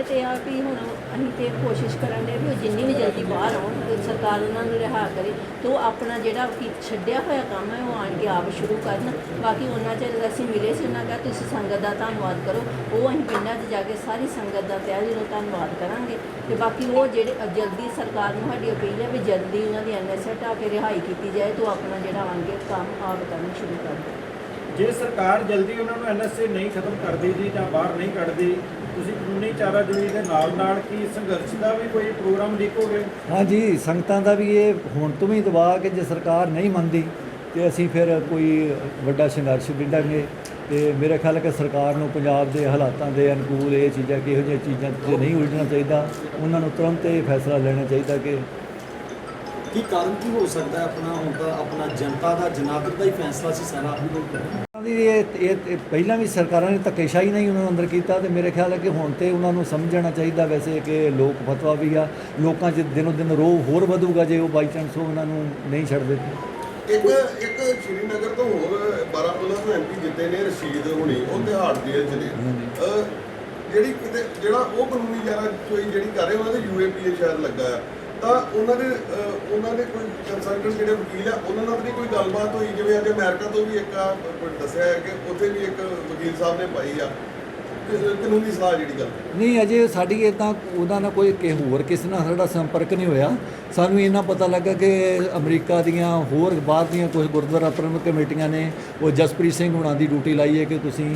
ਇਹ ਤੇ ਆ ਵੀ ਹੁਣ ਅਸੀਂ ਤੇ ਕੋਸ਼ਿਸ਼ ਕਰਨ ਦੇ ਵੀ ਉਹ ਜਿੰਨੀ ਵੀ ਜਲਦੀ ਬਾਹਰ ਆਉਣ, ਤੇ ਸਰਕਾਰ ਉਹਨਾਂ ਨੂੰ ਰਿਹਾ ਕਰੇ, ਤੇ ਉਹ ਆਪਣਾ ਜਿਹੜਾ ਕੀ ਛੱਡਿਆ ਹੋਇਆ ਕੰਮ ਹੈ, ਉਹ ਆਣ ਕੇ ਆਪ ਸ਼ੁਰੂ ਕਰਨ। ਬਾਕੀ ਉਹਨਾਂ ਚਿਰ ਅਸੀਂ ਮਿਲੇ ਸੀ ਉਹਨਾਂ ਕਿਹਾ ਤੁਸੀਂ ਸੰਗਤ ਦਾ ਧੰਨਵਾਦ ਕਰੋ। ਉਹ ਅਸੀਂ ਪਿੰਡਾਂ 'ਚ ਜਾ ਕੇ ਸਾਰੀ ਸੰਗਤ ਦਾ ਤੇ ਜਦੋਂ ਧੰਨਵਾਦ ਕਰਾਂਗੇ। ਤੇ ਬਾਕੀ ਉਹ ਜਿਹੜੇ ਜਲਦੀ ਸਰਕਾਰ ਨੂੰ ਸਾਡੀ ਅਪੀਲ ਹੈ ਵੀ ਜਲਦੀ ਉਹਨਾਂ ਦੀ ਐਨਐਸਏ ਹਟਾ ਕੇ ਰਿਹਾਈ ਕੀਤੀ ਜਾਏ, ਤੇ ਉਹ ਆਪਣਾ ਜਿਹੜਾ ਆਣ ਕੇ ਕੰਮ ਆਪ ਕਰਨਾ ਸ਼ੁਰੂ ਕਰ ਦੇਣ। ਜੇ ਸਰਕਾਰ ਜਲਦੀ ਉਹਨਾਂ ਨੂੰ ਐਨਐਸਏ ਨਹੀਂ ਖਤਮ ਕਰਦੀ ਜੀ, ਜਾਂ ਬਾਹਰ ਨਹੀਂ ਕੱਢਦੀ ਤੁਸੀਂ ਕਾਨੂੰਨੀ ਚਾਰਾਜੋਈ ਦੇ ਨਾਲ ਨਾਲ ਕੀ ਸੰਘਰਸ਼ ਦਾ ਵੀ ਕੋਈ ਪ੍ਰੋਗਰਾਮ ਲਿਖੋਗੇ ਹਾਂਜੀ ਸੰਗਤਾਂ ਦਾ ਵੀ ਇਹ ਹੁਣ ਤੋਂ ਵੀ ਦਬਾਅ ਕਿ ਜੇ ਸਰਕਾਰ ਨਹੀਂ ਮੰਨਦੀ ਤੇ ਅਸੀਂ ਫਿਰ ਕੋਈ ਵੱਡਾ ਸੰਘਰਸ਼ ਵਿੱਢਾਂਗੇ। ਤੇ ਮੇਰੇ ਖਿਆਲ ਹੈ ਕਿ ਸਰਕਾਰ ਨੂੰ ਪੰਜਾਬ ਦੇ ਹਾਲਾਤਾਂ ਦੇ ਅਨੁਕੂਲ ਇਹ ਚੀਜ਼ਾਂ ਕਿਹੋ ਜਿਹੀਆਂ ਚੀਜ਼ਾਂ ਤੇ ਨਹੀਂ ਉਲਝਣਾ ਚਾਹੀਦਾ। ਉਹਨਾਂ ਨੂੰ ਤੁਰੰਤ ਇਹ ਫੈਸਲਾ ਲੈਣਾ ਚਾਹੀਦਾ ਕਿ ਕੀ ਕਾਰਨ ਕੀ ਹੋ ਸਕਦਾ ਹੈ ਆਪਣਾ ਹੁਣ ਤਾਂ ਆਪਣਾ ਜਨਤਾ ਦਾ ਜਨਾਦਿਕ ਦਾ ਹੀ ਫੈਸਲਾ ਸੀ ਸਾਰਾ ਇਹ ਇਹ ਇਹ ਪਹਿਲਾਂ ਵੀ ਸਰਕਾਰਾਂ ਨੇ ਧੱਕੇਸ਼ਾਹੀ ਨਹੀਂ ਉਹਨਾਂ ਨੂੰ ਅੰਦਰ ਕੀਤਾ ਤੇ ਮੇਰੇ ਖਿਆਲ ਹੈ ਕਿ ਹੁਣ ਤੇ ਉਹਨਾਂ ਨੂੰ ਸਮਝਣਾ ਚਾਹੀਦਾ ਵੈਸੇ ਕਿ ਲੋਕ ਫਤਵਾ ਵੀ ਆ ਲੋਕਾਂ 'ਚ ਦਿਨੋ ਦਿਨ ਰੋਹ ਹੋਰ ਵਧੂਗਾ ਜੇ ਉਹ ਬਾਈ ਚਾਂਸ ਉਹਨਾਂ ਨੂੰ ਨਹੀਂ ਛੱਡਦੇ। ਇੱਕ ਇੱਕ ਸ਼੍ਰੀਨਗਰ ਤੋਂ ਹੋਰ ਬਾਰਾਮੂਲਾ ਤੋਂ ਐਮਪੀ ਜਿੱਤੇ ਨੇ ਰਸ਼ੀਦ ਹੁਣੀ ਉਹ ਤਿਹਾੜ ਨੇ ਅਹ ਜਿਹੜੀ ਕਿਤੇ ਜਿਹੜਾ ਉਹ ਕਾਨੂੰਨੀ ਕੋਈ ਜਿਹੜੀ ਕਰ ਰਹੇ ਉਹਨਾਂ ਦੇ ਯੂਏਪੀਏ ਸ਼ਾਇਦ ਲੱਗਾ ਤਾਂ ਉਹਨਾਂ ਦੇ, ਅਹ, ਉਹਨਾਂ ਦੇ ਕੋਈ ਕੰਸਲਟੈਂਟ ਜਿਹੜੇ ਵਕੀਲ ਆ, ਉਹਨਾਂ ਨਾਲ ਵੀ ਕੋਈ ਗੱਲਬਾਤ ਹੋਈ? ਜਿਵੇਂ ਅੱਜ ਅਮਰੀਕਾ ਤੋਂ ਵੀ ਇੱਕ ਆ ਦੱਸਿਆ ਹੈ ਕਿ ਉੱਥੇ ਵੀ ਇੱਕ ਵਕੀਲ ਸਾਹਿਬ ਨੇ ਪਾਈ ਆ। ਕਾਨੂੰਨੀ ਸਲਾਹ ਜਿਹੜੀ ਗੱਲ ਨਹੀਂ, ਅਜੇ ਸਾਡੀ ਇਦਾਂ ਉਹਨਾਂ ਨਾਲ ਕੋਈ ਕਿ ਹੋਰ ਕਿਸੇ ਨਾਲ ਸਾਡਾ ਸੰਪਰਕ ਨਹੀਂ ਹੋਇਆ। ਸਾਨੂੰ ਇਹਨਾਂ ਪਤਾ ਲੱਗਾ ਕਿ ਅਮਰੀਕਾ ਦੀਆਂ ਹੋਰ ਬਾਹਰ ਦੀਆਂ ਕੁਝ ਗੁਰਦੁਆਰਾ ਪ੍ਰਬੰਧਕ ਕਮੇਟੀਆਂ ਨੇ, ਉਹ ਜਸਪ੍ਰੀਤ ਸਿੰਘ ਹੁਣਾਂ ਦੀ ਡਿਊਟੀ ਲਾਈ ਹੈ ਕਿ ਤੁਸੀਂ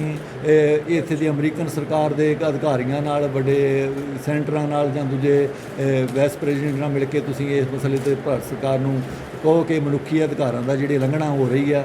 ਇੱਥੇ ਦੀ ਅਮਰੀਕਨ ਸਰਕਾਰ ਦੇ ਅਧਿਕਾਰੀਆਂ ਨਾਲ, ਵੱਡੇ ਸੈਂਟਰਾਂ ਨਾਲ ਜਾਂ ਦੂਜੇ ਵਾਈਸ ਪ੍ਰੈਜ਼ੀਡੈਂਟ ਨਾਲ ਮਿਲ ਕੇ ਤੁਸੀਂ ਇਸ ਮਸਲੇ ਤੇ ਭਾਰਤ ਸਰਕਾਰ ਨੂੰ ਕਹੋ ਕਿ ਮਨੁੱਖੀ ਅਧਿਕਾਰਾਂ ਦਾ ਜਿਹੜੀ ਉਲੰਘਣਾ ਹੋ ਰਹੀ ਆ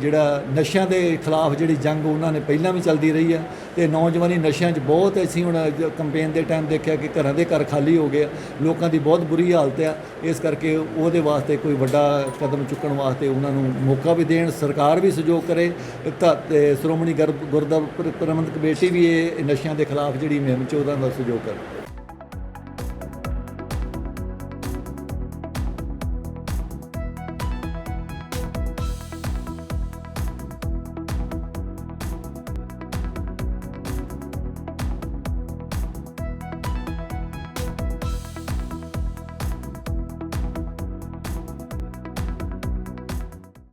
ਜਿਹੜਾ ਨਸ਼ਿਆਂ ਦੇ ਖਿਲਾਫ ਜਿਹੜੀ ਜੰਗ ਉਹਨਾਂ ਨੇ ਪਹਿਲਾਂ ਵੀ ਚੱਲਦੀ ਰਹੀ ਆ, ਤੇ ਨੌਜਵਾਨੀ ਨਸ਼ਿਆਂ 'ਚ ਬਹੁਤ ਅਸੀਂ ਹੁਣ ਕੰਪੇਨ ਦੇ ਟਾਈਮ ਦੇਖਿਆ ਕਿ ਘਰਾਂ ਦੇ ਘਰ ਖਾਲੀ ਹੋ ਗਏ ਆ। ਲੋਕਾਂ ਦੀ ਬਹੁਤ ਬੁਰੀ ਹਾਲਤ ਆ। ਇਸ ਕਰਕੇ ਉਹਦੇ ਵਾਸਤੇ ਕੋਈ ਵੱਡਾ ਕਦਮ ਚੁੱਕਣ ਵਾਸਤੇ ਉਹਨਾਂ ਨੂੰ ਮੌਕਾ ਵੀ ਦੇਣ, ਸਰਕਾਰ ਵੀ ਸਹਿਯੋਗ ਕਰੇ। ਤਾਂ ਤੇ ਸ਼੍ਰੋਮਣੀ ਗੁਰ- ਗੁਰਦੁਆਰਾ ਪ੍ਰਬੰਧਕ ਕਮੇਟੀ ਵੀ ਇਹ ਨਸ਼ਿਆਂ ਦੇ ਖਿਲਾਫ ਜਿਹੜੀ ਮੁਹਿੰਮ 'ਚ ਉਹਦਾ ਦਾ ਸਹਿਯੋਗ ਕਰੇ।